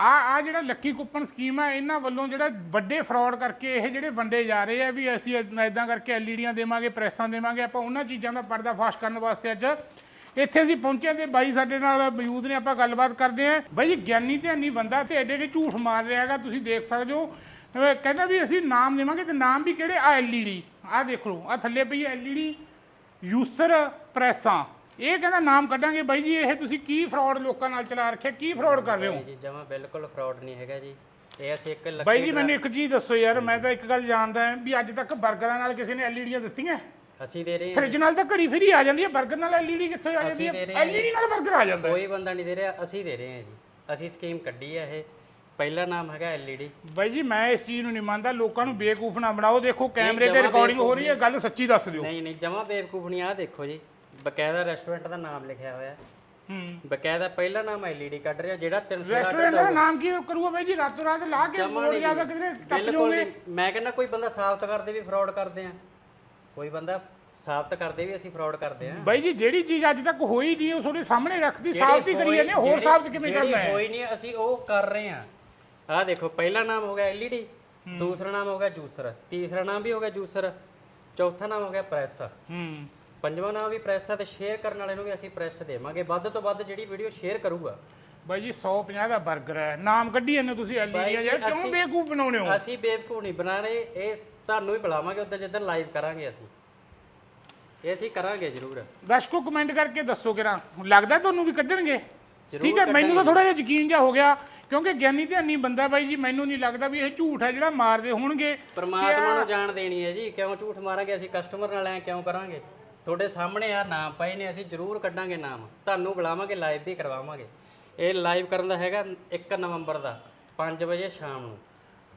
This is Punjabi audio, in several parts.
ਆ ਆ ਜਿਹੜਾ ਲੱਕੀ ਕੁਪਨ ਸਕੀਮ ਹੈ ਇਹਨਾਂ ਵੱਲੋਂ ਜਿਹੜਾ ਵੱਡੇ ਫਰਾਡ ਕਰਕੇ ਇਹ ਜਿਹੜੇ ਵੰਡੇ ਜਾ ਰਹੇ ਆ ਵੀ ਅਸੀਂ ਇਦਾਂ ਕਰਕੇ ਐਲਈਡੀਆਂ ਦੇਵਾਂਗੇ, ਪ੍ਰੈਸਾਂ ਦੇਵਾਂਗੇ, ਆਪਾਂ ਉਹਨਾਂ ਚੀਜ਼ਾਂ ਦਾ ਪਰਦਾਫਾਸ਼ ਕਰਨ ਵਾਸਤੇ ਅੱਜ ਇੱਥੇ ਅਸੀਂ ਪਹੁੰਚੇ ਤੇ ਬਾਈ ਸਾਡੇ ਨਾਲ ਮੌਜੂਦ ਨੇ, ਆਪਾਂ ਗੱਲਬਾਤ ਕਰਦੇ ਆਂ। ਬਾਈ ਜੀ, ਗਿਆਨੀ ਧਿਆਨੀ ਬੰਦਾ ਤੇ ਐਡੇ ਐਡੇ ਝੂਠ ਮਾਰ ਰਿਹਾ ਹੈਗਾ, ਤੁਸੀਂ ਦੇਖ ਸਕਦੇ ਹੋ। ਕਹਿੰਦਾ ਵੀ ਅਸੀਂ ਨਾਮ ਦੇਵਾਂਗੇ ਤੇ ਨਾਮ ਵੀ ਕਿਹੜੇ? ਆ ਐਲਈਡੀ। ਆ ਦੇਖ ਲਓ ਆ ਥੱਲੇ ਪਈ ਐਲਈਡੀ। ਯੂਸਰ ਪ੍ਰੈਸਾਂ। ਇਹ ਕਹਿੰਦਾ ਨਾਮ ਕੱਢਾਂਗੇ ਬਾਈ ਜੀ ਇਹ ਤੁਸੀਂ ਕੀ ਫਰਾਡ ਲੋਕਾਂ ਨਾਲ ਚਲਾ ਰੱਖਿਆ ਕੀ ਫਰਾਡ ਕਰ ਰਹੇ ਹੋ? ਜੀ ਜਮਾ ਬਿਲਕੁਲ ਫਰਾਡ ਨਹੀਂ ਹੈਗਾ ਜੀ। ਇਹ ਅਸੀਂ ਇੱਕ ਲੱਕੀ ਬਾਈ ਜੀ ਮੈਨੂੰ ਇੱਕ ਚੀਜ਼ ਦੱਸੋ ਯਾਰ ਮੈਂ ਤਾਂ ਇੱਕ ਗੱਲ ਜਾਣਦਾ ਹਾਂ ਵੀ ਅੱਜ ਤੱਕ 버ਗਰਾਂ ਨਾਲ ਕਿਸੇ ਨੇ ਐਲਈਡੀਆਂ ਦਿੱਤੀਆਂ? ਅਸੀਂ ਦੇ ਰਹੇ ਫ੍ਰਿਜ ਨਾਲ ਤਾਂ ਘੜੀ ਫਰੀ ਆ ਜਾਂਦੀ ਹੈ 버ਗਰ ਨਾਲ ਐਲਈਡੀ ਕਿੱਥੋਂ ਆ ਜਾਂਦੀ ਹੈ? ਐਲਈਡੀ ਨਾਲ 버ਗਰ ਆ ਜਾਂਦਾ ਕੋਈ ਬੰਦਾ ਨਹੀਂ ਦੇ ਰਿਹਾ ਅਸੀਂ ਦੇ ਰਹੇ ਹਾਂ ਜੀ। ਅਸੀਂ ਸਕੀਮ ਕੱਢੀ ਹੈ ਇਹ। ਪਹਿਲਾ ਨਾਮ ਹੈਗਾ ਐਲਈਡੀ। ਬਾਈ ਜੀ ਮੈਂ ਇਸ ਚੀਜ਼ ਨੂੰ ਨਹੀਂ ਮੰਨਦਾ ਲੋਕਾਂ ਨੂੰ ਬੇਵਕੂਫ ਨਾ ਬਣਾਓ। ਦੇਖੋ ਕੈਮਰੇ ਤੇ ਰਿਕਾਰਡਿੰਗ ਹੋ ਰਹੀ ਹੈ ਗੱਲ ਸੱਚੀ ਦੱਸ ਦਿਓ। ਨਹੀਂ ਨਹੀਂ ਜਮਾ ਬੇਵਕੂਫ ਨਹੀਂ ਆ ਦੇਖੋ ਜੀ। ਬਕਾਇਦਾ ਰੈਸਟੋਰੈਂਟ ਦਾ ਨਾਮ ਲਿਖਿਆ ਹੋਇਆ। ਹੈ। ਬਕਾਇਦਾ ਪਹਿਲਾ ਨਾਮ ਐਲਈਡੀ ਕੱਢ ਰਿਹਾ ਜਿਹੜਾ 300 ਰੈਸਟੋਰੈਂਟ ਦਾ ਨਾਮ ਕੀ ਕਰੂਗਾ ਬਾਈ ਜੀ? ਰਾਤੋਂ ਰਾਤ ਲਾ ਕੇ ਨਹੀਂ ਜਾਗਾ ਕਿਧਰੇ ਟੱਪ ਬਿਲਕੁਲ ਜਾਓਗੇ? ਨਹੀਂ। ਮੈਂ ਕਹਿੰਦਾ ਕੋਈ ਬੰਦਾ ਸਾਬਤ ਕਰਦੇ ਵੀ ਫਰਾਡ ਕਰਦੇ ਆ। ਕੋਈ ਬੰਦਾ ਸਾਬਤ ਕਰਦੇ ਵੀ ਅਸੀਂ ਫਰਾਡ ਕਰਦੇ ਆ। ਬਾਈ ਜੀ ਜਿਹੜੀ ਚੀਜ਼ ਅੱਜ ਤੱਕ ਹੋਈ ਨਹੀਂ ਉਹ ਤੁਹਾਡੇ ਸਾਹਮਣੇ ਰੱਖਦੀ ਸਾਬਤ ਕਰੀ ਜਾਂਦੇ ਹੋ, ਹੋਰ ਸਾਬਤ ਕਿਵੇਂ ਕਰਨਾ ਹੈ? ਕੋਈ ਨਹੀਂ ਅਸੀਂ ਉਹ ਕਰ ਰਹੇ ਆ। ਆਹ ਦੇਖੋ ਪਹਿਲਾ ਨਾਮ ਹੋ ਗਿਆ ਐਲਈਡੀ ਦੂਸਰਾ ਨਾਮ ਹੋ ਗਿਆ ਜੂਸਰ ਤੀਸਰਾ ਨਾਮ ਵੀ ਹੋ ਗਿਆ ਜੂਸਰ ਚੌਥਾ ਨਾਮ ਹੋ ਗਿਆ ਪ੍ਰੈਸ। ਹੂੰ। ਪੰਜਵਾਂ ਨਾਮ ਵੀ ਪ੍ਰੈਸ ਆ ਤੇ ਸ਼ੇਅਰ ਕਰਨ ਵਾਲੇ ਨੂੰ ਵੀ ਅਸੀਂ ਪ੍ਰੈਸ ਦੇਵਾਂਗੇ। ਵੱਧ ਤੋਂ ਵੱਧ ਜਿਹੜੀ ਵੀਡੀਓ ਸ਼ੇਅਰ ਕਰੂਗਾ। ਬਾਈ ਜੀ 150 ਦਾ 버ਗਰ ਹੈ। ਨਾਮ ਕੱਢੀ ਹੋ ਤੁਸੀਂ ਐਲਈਡੀ ਯਾਰ ਕਿਉਂ ਬੇਵਕੂਫ ਬਣਾਉਣੇ ਹੋ? ਅਸੀਂ ਬੇਵਕੂਫ ਨਹੀਂ ਬਣਾ ਰਹੇ ਇਹ ਤੁਹਾਨੂੰ ਵੀ ਬੁਲਾਵਾਂਗੇ ਉਦੋਂ ਜਦੋਂ ਲਾਈਵ ਕਰਾਂਗੇ ਅਸੀਂ। ਇਹ ਅਸੀਂ ਕਰਾਂਗੇ ਜ਼ਰੂਰ। ਦਰਸ਼ਕੋ ਕਮੈਂਟ ਕਰਕੇ ਦੱਸੋ ਕਿਰਾ ਲੱਗਦਾ ਤੁਹਾਨੂੰ ਵੀ ਕੱਢਣਗੇ? ਠੀਕ ਹੈ ਮੈਨੂੰ ਤਾਂ ਥੋੜਾ ਜਿਹਾ ਯਕੀਨ ਜਿਹਾ ਹੋ ਗਿਆ ਕਿਉਂਕਿ ਗਿਆਨੀ ਧਿਆਨੀ ਬੰਦਾ ਬਾਈ ਜੀ ਮੈਨੂੰ ਨਹੀਂ ਲੱਗਦਾ ਵੀ ਇਹ ਝੂਠ ਹੈ ਜਿਹੜਾ ਮਾਰਦੇ ਹੋਣਗੇ। ਪਰਮਾਤਮਾ ਨੂੰ ਜਾਣ ਦੇਣੀ ਹੈ ਜੀ। ਕਿਉਂ ਝੂਠ ਮਾਰਾਂਗੇ ਅਸੀਂ? ਕਸਟਮਰ ਨਾਲ ਐ ਕਿਉਂ ਕਰਾਂਗੇ? ਤੁਹਾਡੇ ਸਾਹਮਣੇ ਆ ਨਾਮ ਪਏ ਨੇ ਅਸੀਂ ਜ਼ਰੂਰ ਕੱਢਾਂਗੇ ਨਾਮ। ਤੁਹਾਨੂੰ ਬੁਲਾਵਾਂਗੇ ਲਾਈਵ ਵੀ ਕਰਵਾਵਾਂਗੇ। ਇਹ ਲਾਈਵ ਕਰਨ ਦਾ ਹੈਗਾ 1 ਨਵੰਬਰ ਦਾ 5 ਵਜੇ ਸ਼ਾਮ ਨੂੰ।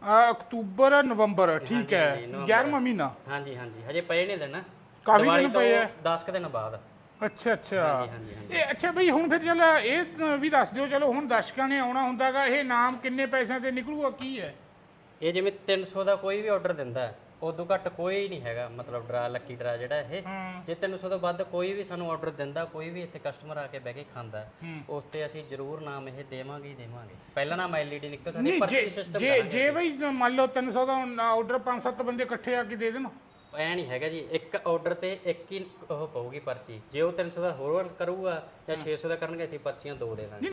ਆ ਅਕਤੂਬਰ ਨਵੰਬਰ ਠੀਕ ਹੈ। 11ਵਾਂ ਮਹੀਨਾ। ਹਾਂਜੀ ਹਾਂਜੀ ਹਜੇ ਪਏ ਨੇ ਦਿਨ। ਕਾਫੀ ਦਿਨ ਪਏ ਆ। 10 ਕੁ ਦਿਨ ਬਾਅਦ। ਅੱਛਾ ਅੱਛਾ। ਹਾਂਜੀ ਇਹ ਅੱਛਾ ਬਈ ਹੁਣ ਫਿਰ ਚੱਲ ਇਹ ਵੀ ਦੱਸ ਦਿਓ ਚਲੋ ਹੁਣ ਦਰਸ਼ਕਾਂ ਨੇ ਆਉਣਾ ਹੁੰਦਾਗਾ ਇਹ ਨਾਮ ਕਿੰਨੇ ਪੈਸਿਆਂ ਤੇ ਨਿਕਲੂਗਾ ਕੀ ਹੈ? ਇਹ ਜਿਵੇਂ 300 ਦਾ ਕੋਈ ਵੀ ਆਰਡਰ ਦਿੰਦਾ ਹੈ। ਉਦੋਂ ਘੱਟ ਕੋਈ ਨਹੀਂ ਹੈਗਾ ਮਤਲਬ ਡਰਾ ਲੱਕੀ ਡਰਾ ਜਿਹੜਾ ਇਹ। ਹਾਂ। ਜੇ 300 ਤੋਂ ਵੱਧ ਕੋਈ ਵੀ ਸਾਨੂੰ ਆਰਡਰ ਦਿੰਦਾ ਕੋਈ ਵੀ ਇੱਥੇ ਕਸਟਮਰ ਆ ਕੇ ਬਹਿ ਕੇ ਖਾਂਦਾ ਉਸ ਤੇ ਅਸੀਂ ਜ਼ਰੂਰ ਨਾਮ ਇਹ ਦੇਵਾਂਗੇ ਹੀ ਦੇਵਾਂਗੇ। ਪਹਿਲਾ ਨਾਮ ਐਲਈਡੀ ਨਿਕਲ ਸਕਦੀ ਨਹੀਂ ਪਰਚੀ ਜੇ ਸਿਸਟਮ ਜੇ ਜੇ ਬਈ ਮੰਨ ਲਓ 300 ਦਾ ਆਰਡਰ 5-7 ਬੰਦੇ ਇਕੱਠੇ ਆ ਕੇ ਦੇ ਦੇਣ। ਐ ਨਹੀਂ ਹੈਗਾ ਜੀ ਇੱਕ ਆਰਡਰ ਤੇ ਇੱਕ ਹੀ ਉਹ ਪਊਗੀ ਪਰਚੀ। ਜੇ ਉਹ 300 ਦਾ ਹੋਰ ਕਰੂਗਾ ਜਾਂ 600 ਦਾ ਕਰਨਗੇ ਅਸੀਂ ਪਰਚੀਆਂ ਦੋ ਦੇ ਦਾਂਗੇ।